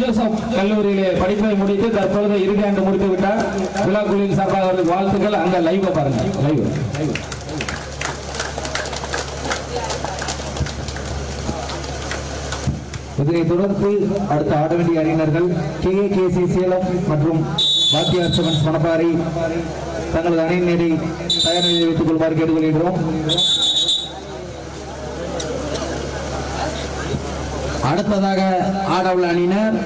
Joseph கல்லூரியிலே படிப்பை முடித்து தற்பொழுது இறுதி ஆண்டு முடித்து விட்டார். விழாக்குழுவின் சார்பாக அவருக்கு வாழ்த்துக்கள். அங்க லைவ் பாருங்க. லைவ் இதனைத் தொடர்ந்து அடுத்த ஆட வேண்டிய அணியினர்கள் கே கே. சி. சேலம் மற்றும் பாக்கியார் சிவன் மணப்பாறை தங்களது அணியினரை தயார் நிலையில் வைத்துக் கொள்வார் கேட்டுக்கொள்கிறோம். அடுத்ததாக ஆடவுள்ள அணியினர்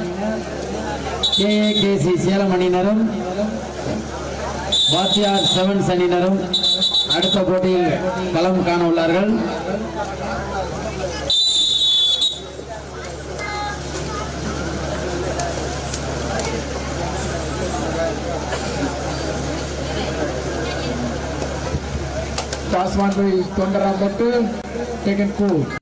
கே கே சி சேலம் அணியினரும் வாத்தியார் செவன்ஸ் அணியினரும் அடுத்த போட்டியில் களம் காண உள்ளார்கள் Toss one by Tondarambatu, taken cool.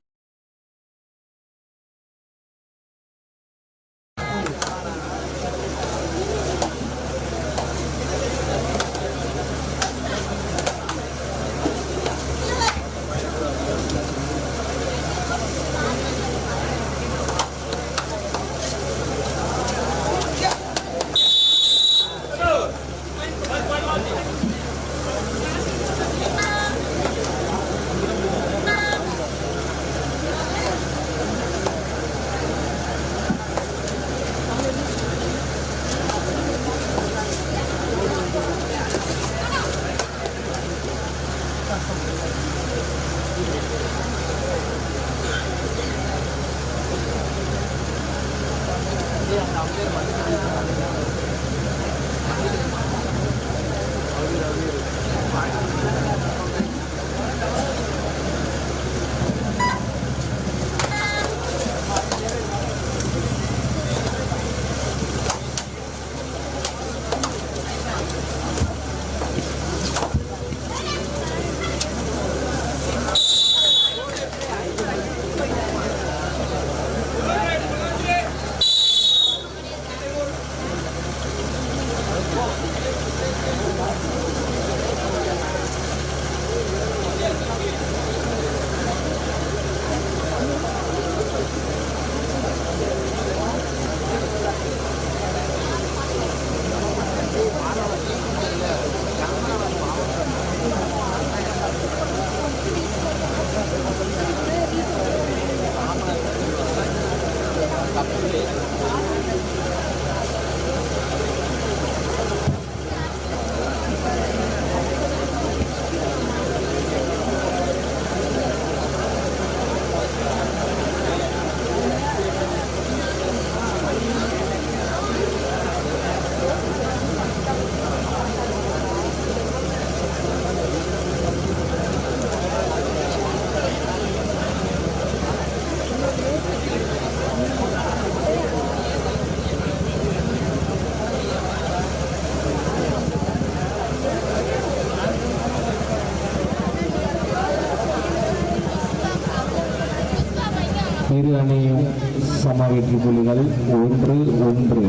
இரு அணியும் சம வெற்றி புள்ளிகள் ஒன்று ஒன்று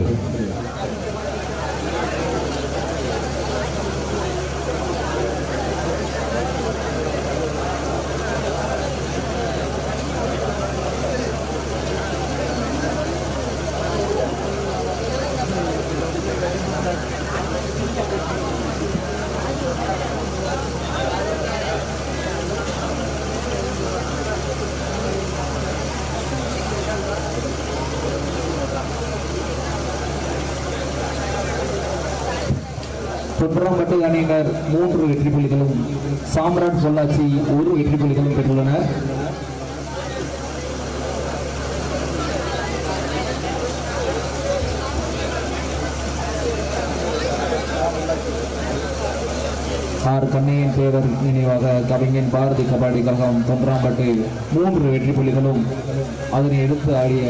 தொன்றாம்பட்டு அணியினர் மூன்று வெற்றி புள்ளிகளும் சாம்ராட் பொள்ளாச்சி ஒரு வெற்றி புள்ளிகளும் பெற்றுள்ளனர். ஆர் கண்ணையின் பேரர் நினைவாக கவிஞன் பாரதி கபாடி கழகம் தொன்றாம்பட்டு மூன்று வெற்றி புள்ளிகளும் அதனை எடுத்து ஆடிய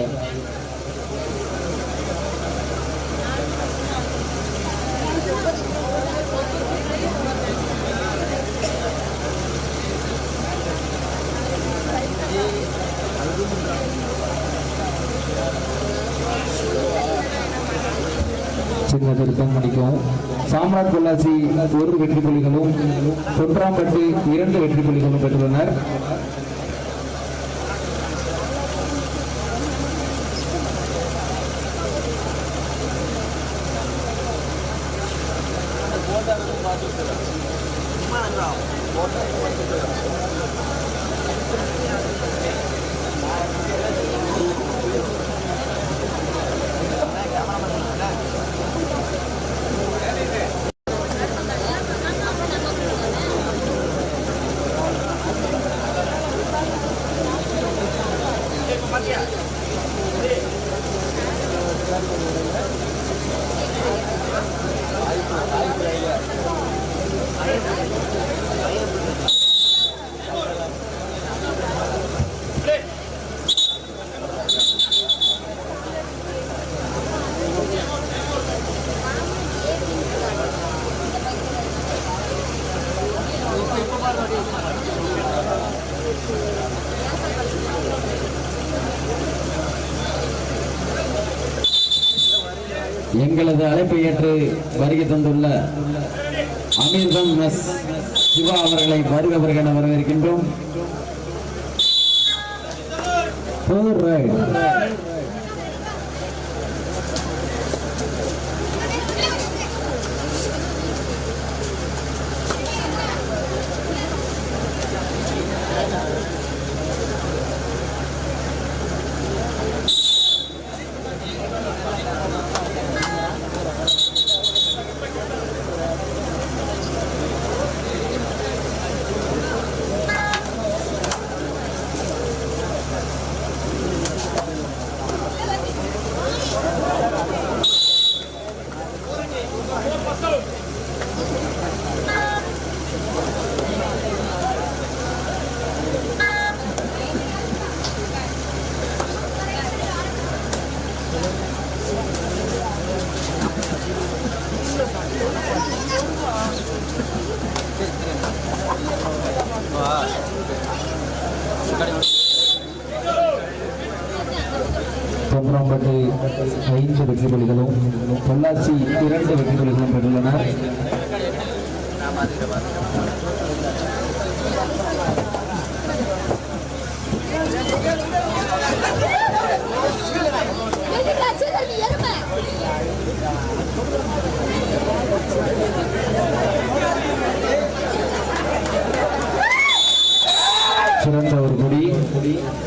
சின்ன திருத்தம் மணிக்கும். சாம்ராட் பொள்ளாச்சி ஒரு வெற்றி புள்ளிகளும் தொன்றாம்பட்டு இரண்டு வெற்றி புள்ளிகளும் பெற்றுள்ளனர். எங்களது வருகை தந்துள்ள அமீர்தம் எஸ் சிவா அவர்களை வருக வருக என வரவேற்கின்றோம். Ride. ஐந்து வெற்றி புலிகளும் பொள்ளாச்சி இரண்டு வெற்றி புலிகளும் பெற்றுள்ளனர் சிறந்த ஒரு குடி ஆனால்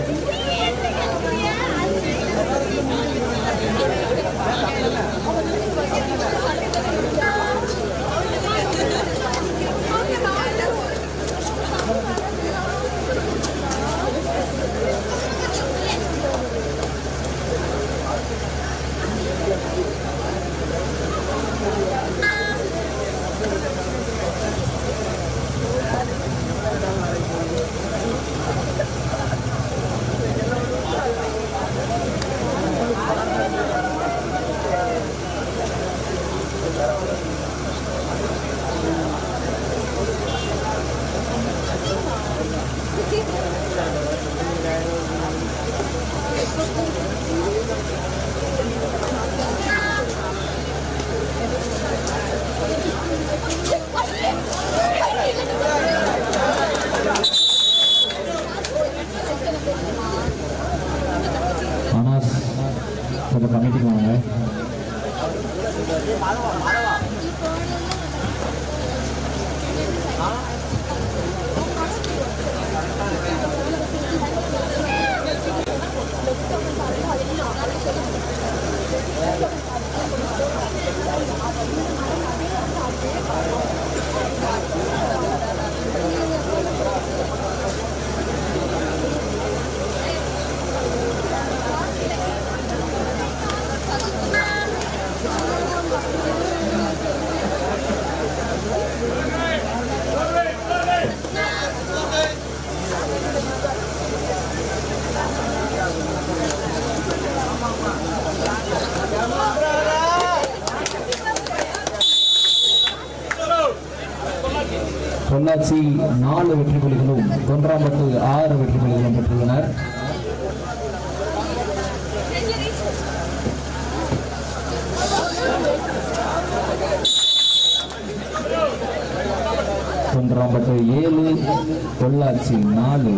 தொன்றாம்பட்டு ஏழு பொள்ளாச்சி நாலு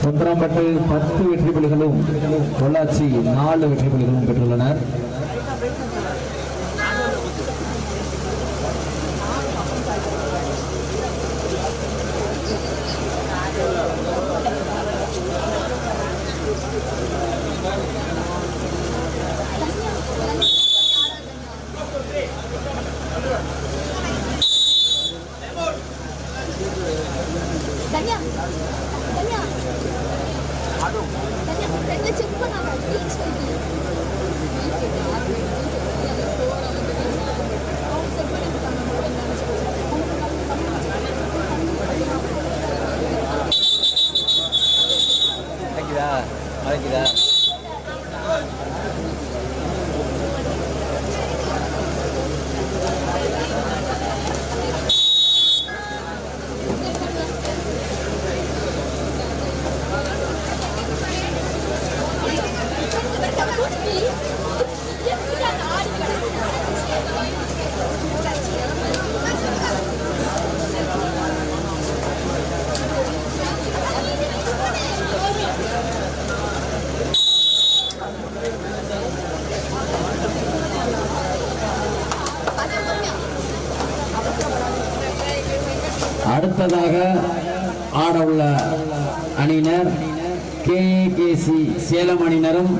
தொன்றாம்பட்டு பத்து வெற்றி புலிகளும் பொள்ளாச்சி நாலு வெற்றி புள்ளிகளும் பெற்றுள்ளனர் அடுத்ததாக உள்ள அணியினர் கேஏகேசி சேலம் அணியினரும்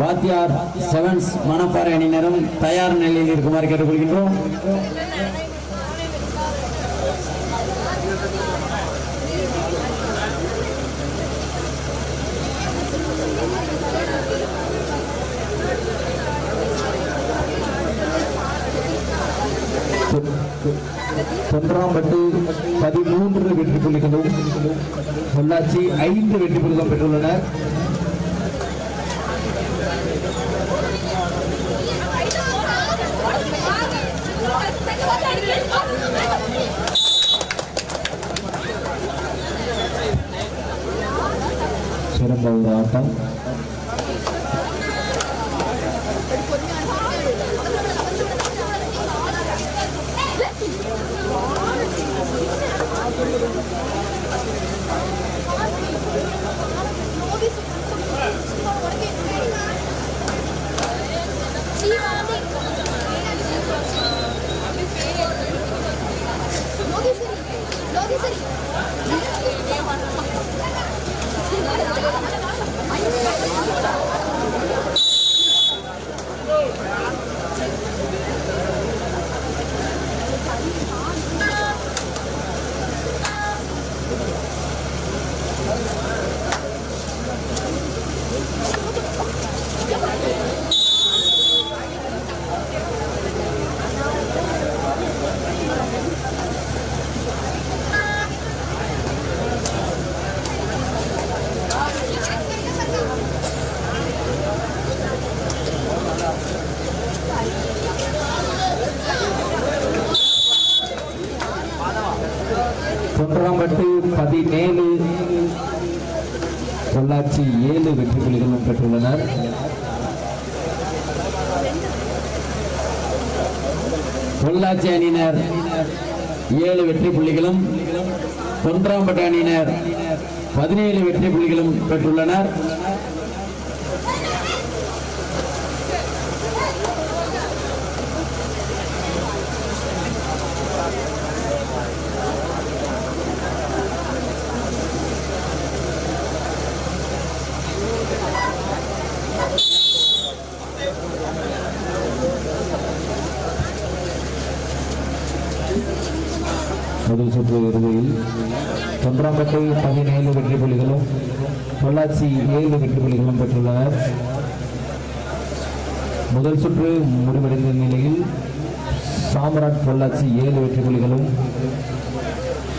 வாத்தியார் செவன்ஸ் மணப்பாறை அணியினரும் தயார் நிலையில் இருக்குமாறு கேட்டுக்கொள்கின்றோம். பொள்ளாச்சி ஐந்து வெற்றி புலிகளும் பெற்றுள்ளனர். சிறந்த ஒரு ஆட்டம் தொன்றாம்பட்டு பதினேழு பொள்ளாச்சி ஏழு வெற்றி புலிகளும் பெற்றுள்ளனர் பொள்ளாச்சி அணியினர் ஏழு வெற்றி புள்ளிகளும் ஒன்றாம் பட்டாணியினர் பதினேழு வெற்றி புள்ளிகளும் பெற்றுள்ளனர் முதல் சுற்று இறுதியில் தொன்றாம்பட்டு பதினேழு வெற்றி புலிகளும் பொள்ளாச்சி ஏழு வெற்றி புலிகளும் பெற்றுள்ளனர். முதல் சுற்று முடிவடைந்த நிலையில் சாம்ராட் பொள்ளாச்சி ஏழு வெற்றி புலிகளும்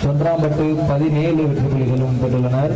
தொன்றாம்பட்டு பதினேழு வெற்றி புலிகளும் பெற்றுள்ளனர்.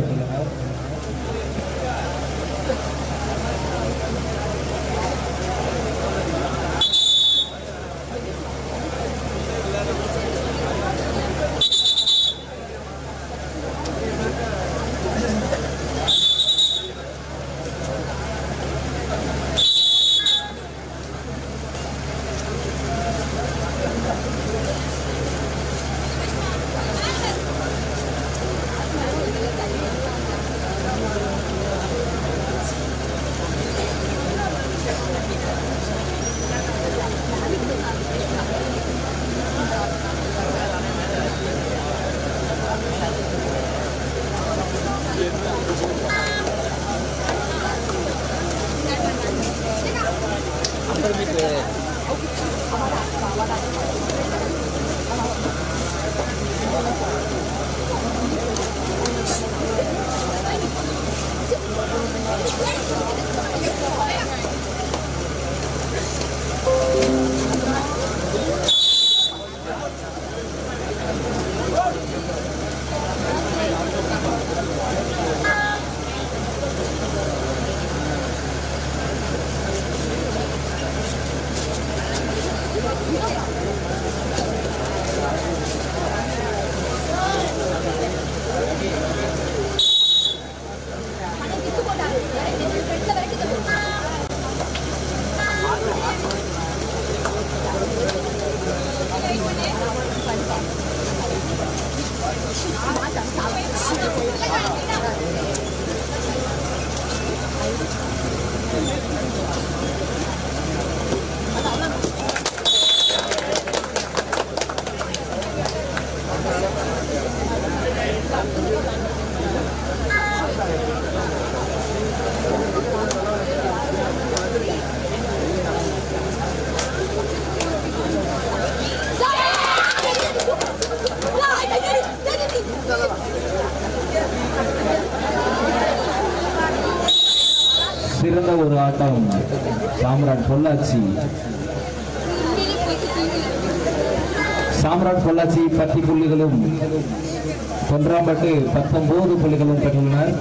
பொள்ளாச்சி பத்து புள்ளிகளும் தொன்றாம்பட்டு பத்தொன்பது புள்ளிகளும் பெற்றுள்ளனர்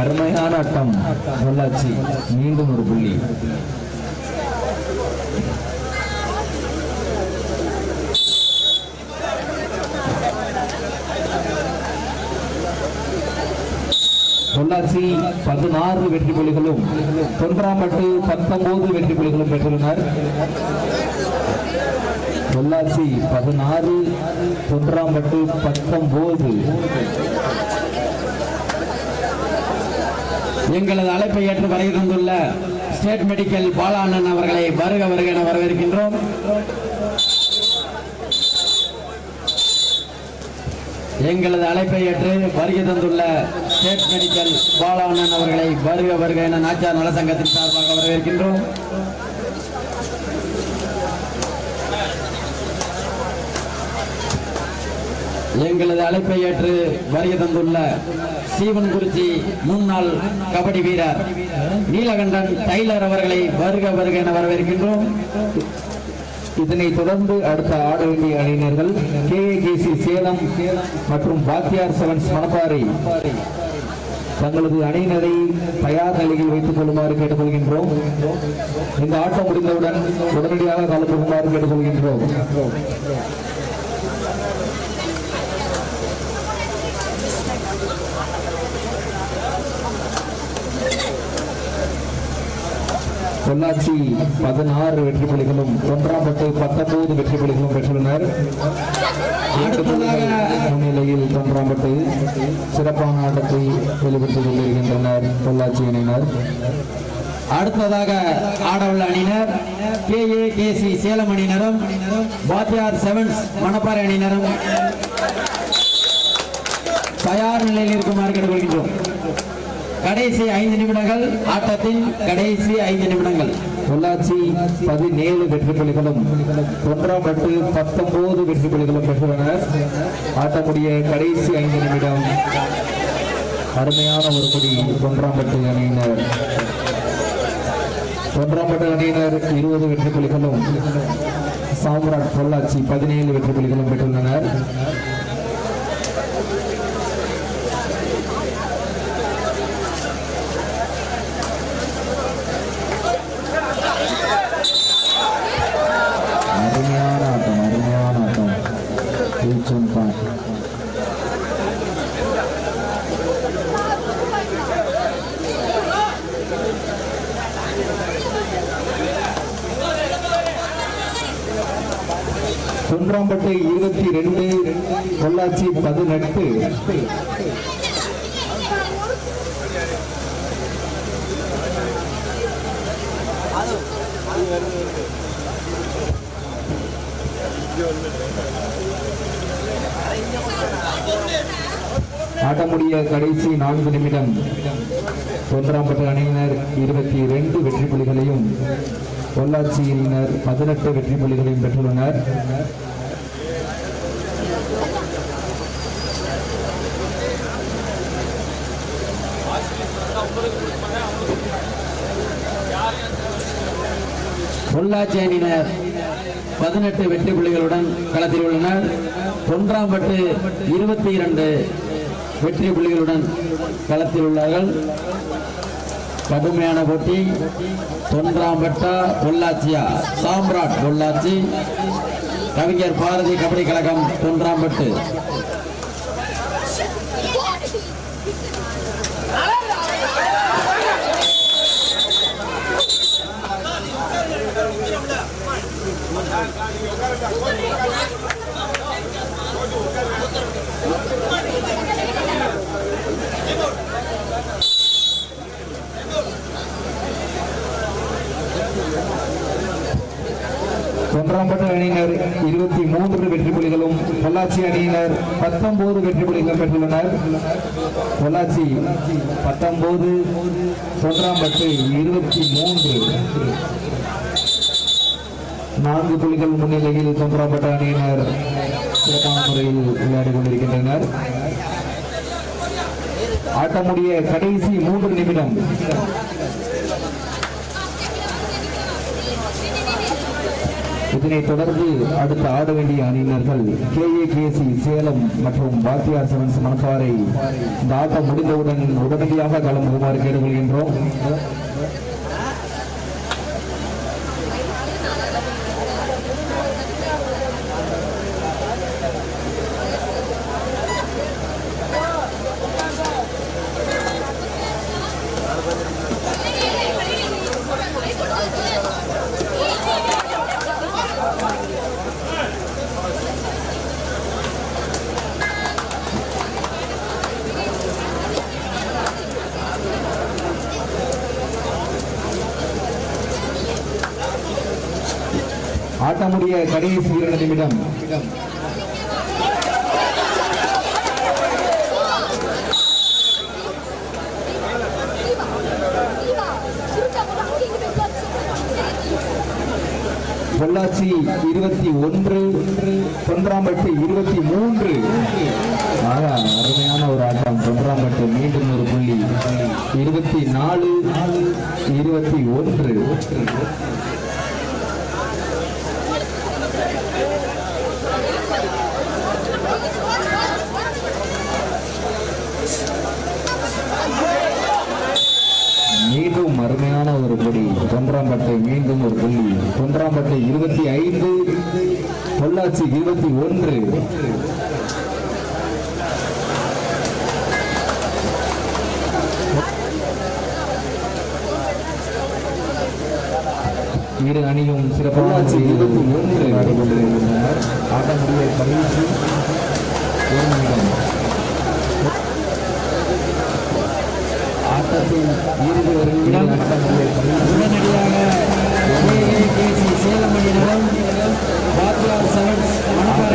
அருமையான ஆட்டம் பொள்ளாச்சி. மீண்டும் ஒரு புள்ளி. பொள்ளாச்சி பதினாறு வெற்றி புள்ளிகளும் தொன்றாம்பட்டு பத்தொன்பது வெற்றி புள்ளிகளும் பெற்றுள்ளனர். பொள்ளாச்சி பதினாறு தொன்றாம்பட்டு பத்தொன்பது. எங்களது அழைப்பை ஏற்று வருகை தந்துள்ள ஸ்டேட் மெடிக்கல் பாலாண்ணன் அவர்களை வருக வருக என வரவேற்கின்றோம். எங்களது அழைப்பை ஏற்று வருகை தந்துள்ள ஸ்டேட் மெடிக்கல் பாலாண்ணன் அவர்களை வருக வருக என நாச்சார் நலசங்கத்தின் சார்பாக வரவேற்கின்றோம். எங்களது அழைப்பை ஏற்று வருகை தந்துள்ள சீவன்குறிச்சி முன்னாள் கபடி வீரர் நீலகண்டன் டைலர் அவர்களை வருக வருக என வரவேற்கின்றோம். இதனை தொடர்ந்து அடுத்த ஆட வேண்டிய அணியினர்கள் கேஏகேசி சேலம் மற்றும் பாக்கியார் செவன்ஸ் மணப்பாறை தங்களது அணியினரை தயார் நிலையில் வைத்துக் கொள்ளுமாறு கேட்டுக்கொள்கின்றோம். இந்த ஆட்டம் முடிந்தவுடன் உடனடியாக கலந்து கொள்ளுமாறு கேட்டுக்கொள்கின்றோம். பொள்ளாச்சி பதினாறு வெற்றி புள்ளிகளும் தொன்றாம்பட்டு பத்தொன்பது வெற்றி புள்ளிகளும் பெற்றுள்ளனர் முன்னிலையில் தொன்றாம்பட்டு சிறப்பான ஆட்டத்தை வெளிப்படுத்திக் கொண்டிருக்கின்றனர் பொள்ளாச்சி அணியினர். அடுத்ததாக ஆடவுள்ள அணியினர் K A K C Salem அணியினரும் பாத்தியார் செவன்ஸ் மணப்பாறை அணியினரும். தயார் நிலையில் இருக்குமாறு கேட்டுக்கொள்கின்றோம். கடைசி ஐந்து நிமிடங்கள் ஆட்டத்தின் கடைசி ஐந்து நிமிடங்கள். பொள்ளாச்சி பதினேழு வெற்றி புள்ளிகளும் தொன்றாம்பட்டு பத்தொன்பது வெற்றி புள்ளிகளும் பெற்றுள்ளனர் ஆட்டக்கூடிய கடைசி ஐந்து நிமிடம் அருமையான ஒரு குடி தொன்றாம்பட்டு அணியினர். தொன்றாம்பட்டு அணியினர் இருபது வெற்றி புள்ளிகளும் சாம்ராட் பொள்ளாச்சி பதினேழு வெற்றி புள்ளிகளும் பெற்றுள்ளனர் அருமையான ஆட்டம் அருமையான ஆட்டம் வீச்சும் பார் தொன்றாம்பட்டு இருபத்தி ரெண்டு பொள்ளாச்சி பதினெட்டு. ஆட்டமுடிய கடைசி நான்கு நிமிடம். தொன்றாம்பட்டு அணியினர் இருபத்தி ரெண்டு வெற்றி புள்ளிகளையும் பொள்ளாச்சி அணியினர் பதினெட்டு வெற்றி புள்ளிகளையும் பெற்றுள்ளனர். பொள்ளாச்சி அணியினர் பதினெட்டு வெற்றி புள்ளிகளுடன் களத்தில் உள்ளனர். தொன்றாம்பட்டு இருபத்தி இரண்டு வெற்றி புள்ளிகளுடன் களத்தில் உள்ளார்கள். கடுமையான போட்டி. தொன்றாம்பட்டா பொள்ளாச்சியா சாம்ராட் பொள்ளாச்சி. கவிஞர் பாரதி கபடி கழகம் தொன்றாம்பட்டு தொன்றாம்பட்டு அணியினர் இருபத்தி மூன்று வெற்றி புலிகளும் பொள்ளாச்சி அணியினர் பத்தொன்பது வெற்றி புலிகளும் பெற்றுள்ளனர். பொள்ளாச்சி பத்தொன்பது தொன்றாம்பட்டு இருபத்தி மூன்று. நான்கு புள்ளிகள் முன்னிலையில் தொன்றாம்பட்டு அணியினர் சிறப்பான முறையில் விளையாடி கொண்டிருக்கின்றனர். ஆட்டமுடைய கடைசி மூன்று நிமிடம் இதனைத் தொடர்ந்து அடுத்து ஆட வேண்டிய அணியினர்கள் கே கேஏகேசி சேலம் மற்றும் பாத்தியார் செவன்ஸ் மணப்பாறை. இந்த ஆட்டம் முடிந்தவுடன் உடனடியாக களம்புமாறு கேட்டுக்கொள்கின்றோம் ஆட்டமுடைய கடைசி இரண்டு நிமிடம். பொள்ளாச்சி இருபத்தி ஒன்று தொன்றாம்பட்டு இருபத்தி மூன்று. ஆக, அருமையான ஒரு ஆட்டம். தொன்றாம்பட்டு மீண்டும் ஒரு புள்ளி. இருபத்தி நாலு இருபத்தி ஒன்று. மீண்டும் அருமையான ஒரு படி தொன்றாம் பட்டை மீண்டும் ஒரு புள்ளி தொன்றாம்பட்டை இருபத்தி ஐந்து பொள்ளாச்சி இருபத்தி ஒன்று. இரு அணியும் சிறப்பான இருபத்தி ஒன்று கொண்டிருக்கின்றனர் ஆட்டமுடைய கடைசி ஒரு நிமிடம் ஆட்டத்தின் இறுதி ஒரு நிமிடம் ஆட்டமுடைய உடனடியாக சேலம் அணியினரும் பாத்யா செவன்ஸ் மணப்பாறை